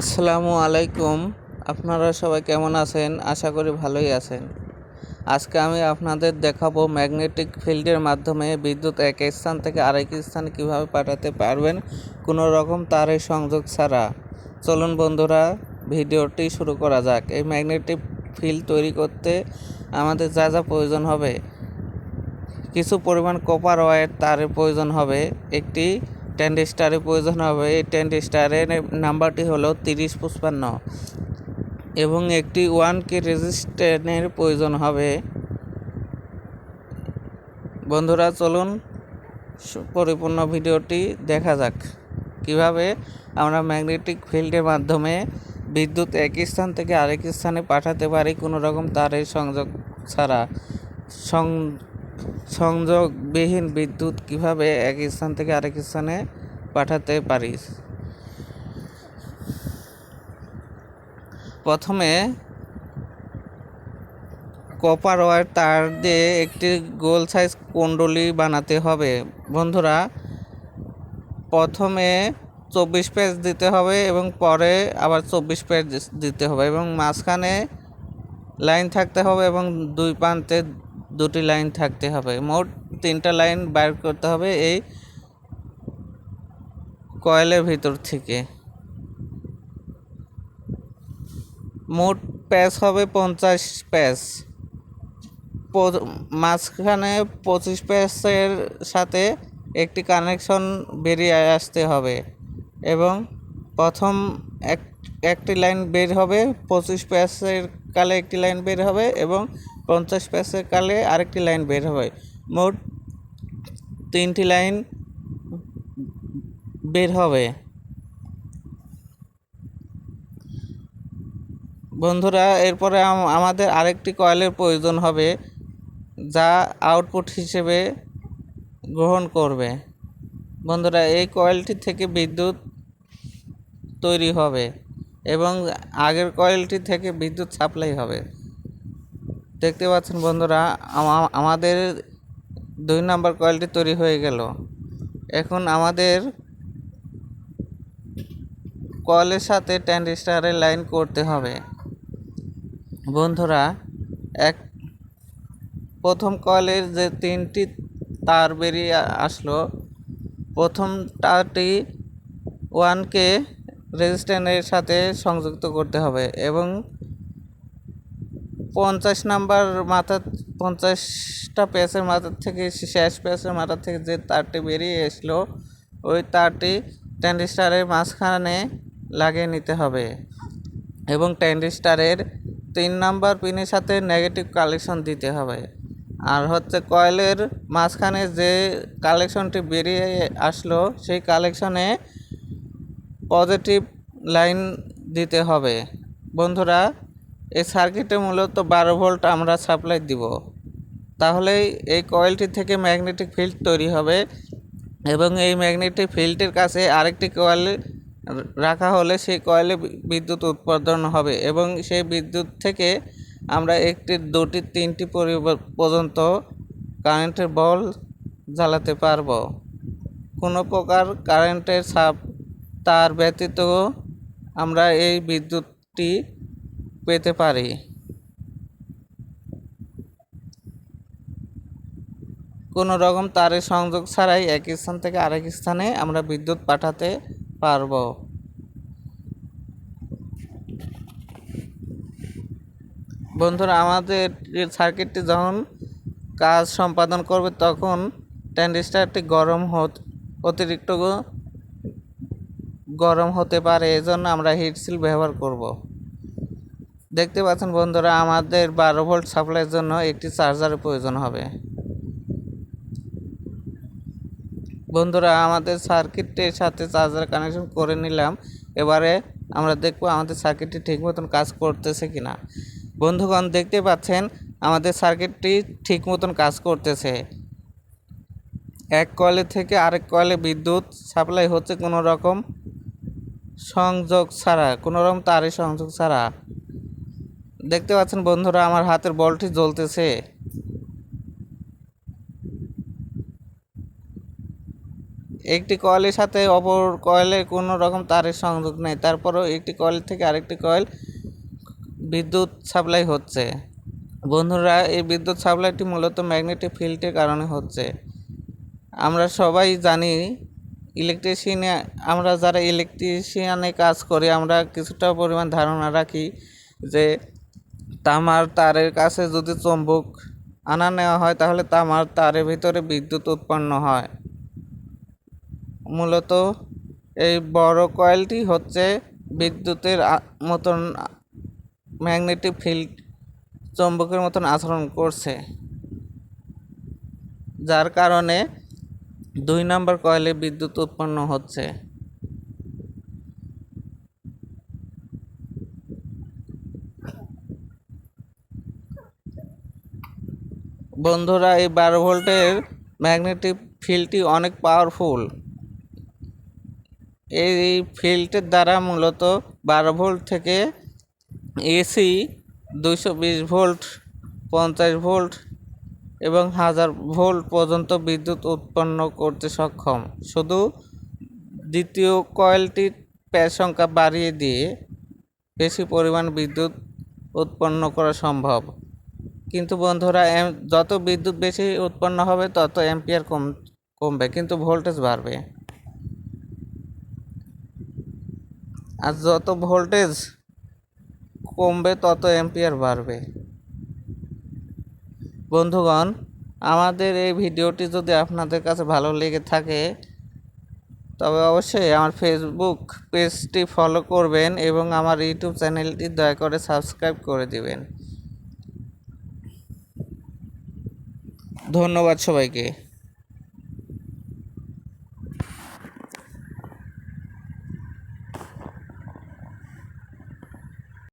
আসসালামু আলাইকুম। আপনারা সবাই কেমন আছেন? আশা করি ভালোই আছেন। আজকে আমি আপনাদের দেখাবো ম্যাগনেটিক ফিল্ডের মাধ্যমে বিদ্যুৎ এক স্থান থেকে আরেক স্থানে কীভাবে পাঠাতে পারবেন, কোনো রকম তারের সংযোগ ছাড়া। চলুন বন্ধুরা, ভিডিওটি শুরু করা যাক। এই ম্যাগনেটিক ফিল্ড তৈরি করতে আমাদের যা যা প্রয়োজন হবে, কিছু পরিমাণ কপার ওয়্যার তারের প্রয়োজন হবে, একটি ট্যান্ডিস্টারের প্রয়োজন হবে। এই ট্যান্ডিস্টারের নাম্বারটি হলো তিরিশ পঁচপান্ন। এবং একটি ওয়ান কে রেজিস্ট্যান্টের প্রয়োজন হবে। বন্ধুরা, চলুন পরিপূর্ণ ভিডিওটি দেখা যাক। কীভাবে আমরা ম্যাগনেটিক ফিল্ডের মাধ্যমে বিদ্যুৎ এক স্থান থেকে আরেক স্থানে পাঠাতে পারি কোনো রকম তারের সংযোগ ছাড়া? সং সংযোগবিহীন বিদ্যুৎ কীভাবে এক স্থান থেকে আরেক স্থানে পাঠাতে পারি? প্রথমে কপার ওয়্যার তার দিয়ে একটি গোল সাইজ কুণ্ডলী বানাতে হবে। বন্ধুরা, প্রথমে চব্বিশ পেজ দিতে হবে এবং পরে আবার চব্বিশ পেজ দিতে হবে এবং মাঝখানে লাইন থাকতে হবে এবং দুই প্রান্তে দুটি লাইন থাকতে হবে। মোট তিনটা লাইন বাইর করতে হবে এই কয়েলের ভিতর থেকে। মোট প্যাচ হবে পঞ্চাশ প্যাচ। মাঝখানে পঁচিশ প্যাচের সাথে একটি কানেকশন বেরিয়ে আসতে হবে এবং প্রথম এক একটি লাইন বের হবে পঁচিশ প্যাচের কালে একটি লাইন বের হবে এবং পঞ্চাশ প্যাচের কালে আরেকটি লাইন বের হবে। মোট তিনটি লাইন বের হবে। বন্ধুরা, এরপরে আমাদের আরেকটি কয়েলের প্রয়োজন হবে যা আউটপুট হিসেবে গ্রহণ করবে। বন্ধুরা, এই কয়েলটি থেকে বিদ্যুৎ তৈরি হবে। এবং আগের কয়েলটি থেকে বিদ্যুৎ সাপ্লাই হবে। দেখতে পাচ্ছেন বন্ধুরা আমাদের দুই নম্বর কয়েলটি তৈরি হয়ে গেল। এখন আমাদের কয়েলের সাথে ট্যান্ডিস্টারের লাইন করতে হবে। বন্ধুরা, এক, প্রথম কয়েলের যে তিনটি তার বেরিয়ে আসলো প্রথম তারটি ওয়ানকে রেজিস্ট্যান্টের সাথে সংযুক্ত করতে হবে এবং পঞ্চাশ নাম্বার মাথা, পঞ্চাশটা প্যাচের মাথার থেকে, শেষ প্যাচের মাথার থেকে যে তারটি বেরিয়ে আসলো ওই তারটি ট্যান্ডিস্টারের মাঝখানে লাগিয়ে নিতে হবে এবং ট্যান্ডিস্টারের তিন নাম্বার পিনের সাথে নেগেটিভ কালেকশন দিতে হবে। আর হচ্ছে কয়েলের মাঝখানে যে কালেকশনটি বেরিয়ে আসলো, সেই কালেকশনে পজিটিভ লাইন দিতে হবে। বন্ধুরা, এই সার্কিটে মূলত বারো ভোল্ট আমরা সাপ্লাই দিব। তাহলেই এই কয়েলটি থেকে ম্যাগনেটিক ফিল্ড তৈরি হবে এবং এই ম্যাগনেটিক ফিল্ডের কাছে আরেকটি কয়েল রাখা হলে সেই কয়েলে বিদ্যুৎ উৎপাদন হবে এবং সেই বিদ্যুৎ থেকে আমরা একটি, দুটি, তিনটি পর্যন্ত কারেন্টের বল জ্বালাতে পারব। কোনো প্রকার কারেন্টের সাপ তার ব্যতীত আমরা এই বিদ্যুৎটি পেতে পারি। কোনো রকম তারের সংযোগ ছাড়াই এক স্থান থেকে আরেক স্থানে আমরা বিদ্যুৎ পাঠাতে পারব। বন্ধুরা, আমাদের সার্কিটটি যখন কাজ সম্পাদন করবে তখন ট্যান্ডিস্টারটি গরম হত, অতিরিক্ত গরম হতে পারে, এজন্য আমরা হিটসিল ব্যবহার করব। দেখতে পাচ্ছেন বন্ধুরা, আমাদের বারো ভোল্ট সাপ্লাইয়ের জন্য একটি চার্জারের প্রয়োজন হবে। বন্ধুরা, আমাদের সার্কিটের সাথে চার্জার কানেকশন করে নিলাম। এবারে আমরা দেখব আমাদের সার্কিটটি ঠিক মতন কাজ করতেছে কিনা। বন্ধুগণ, দেখতে পাচ্ছেন, আমাদের সার্কিটটি ঠিক মতন কাজ করতেছে। এক কয়েলের থেকে আরেক কয়েলে বিদ্যুৎ সাপ্লাই হচ্ছে কোনো রকম। সংযোগ ছাড়া, কোনো রকম তারের সংযোগ ছাড়া। দেখতে পাচ্ছেন বন্ধুরা, আমার হাতের বলটি জ্বলতেছে। একটি কয়েলের সাথে অপর কয়েলে কোনো রকম তারের সংযোগ নেই। তারপরেও একটি কয়েল থেকে আরেকটি কয়েল বিদ্যুৎ সাপ্লাই হচ্ছে। বন্ধুরা, এই বিদ্যুৎ সাপ্লাইটি মূলত ম্যাগনেটিক ফিল্ডের কারণে হচ্ছে। আমরা সবাই জানি ইলেকট্রিশিয়ানে আমরা যারা ইলেকট্রিশিয়ানে কাজ করি, আমরা কিছুটা পরিমাণ ধারণা রাখি যে তামার তারের কাছে যদি চুম্বক আনা নেওয়া হয়, তাহলে তামার তারের ভিতরে বিদ্যুৎ উৎপন্ন হয়। মূলত এই বড় কয়েলটি হচ্ছে বিদ্যুতের মতন ম্যাগনেটিক ফিল্ড চৌম্বকের মতন আচরণ করছে, যার কারণে দুই নম্বর কয়েলে বিদ্যুৎ উৎপন্ন হচ্ছে। বন্ধুরা, এই বারো ভোল্টের ম্যাগনেটিক ফিল্ডটি অনেক পাওয়ারফুল এই ফিল্ডের দ্বারা মূলত বারো ভোল্ট থেকে এসি দুইশো বিশ ভোল্ট, পঞ্চাশ ভোল্ট এবং হাজার ভোল্ট পর্যন্ত বিদ্যুৎ উৎপন্ন করতে সক্ষম। শুধু দ্বিতীয় কয়েলটির প্যার সংখ্যা বাড়িয়ে দিয়ে বেশি পরিমাণ বিদ্যুৎ উৎপন্ন করা সম্ভব। কিন্তু বন্ধুরা যত বিদ্যুৎ বেশি উৎপন্ন হবে, তত অ্যাম্পিয়ার কম, কমবে, কিন্তু ভোল্টেজ বাড়বে। আর যত ভোল্টেজ কমবে, তত অ্যাম্পিয়ার বাড়বে। বন্ধুগণ, আমাদের এই ভিডিওটি যদি আপনাদের কাছে ভালো লেগে থাকে, তবে অবশ্যই আমার ফেসবুক পেজটি ফলো করবেন এবং আমার ইউটিউব চ্যানেলটি দয়া করে সাবস্ক্রাইব করে দিবেন। ধন্যবাদ সবাইকে।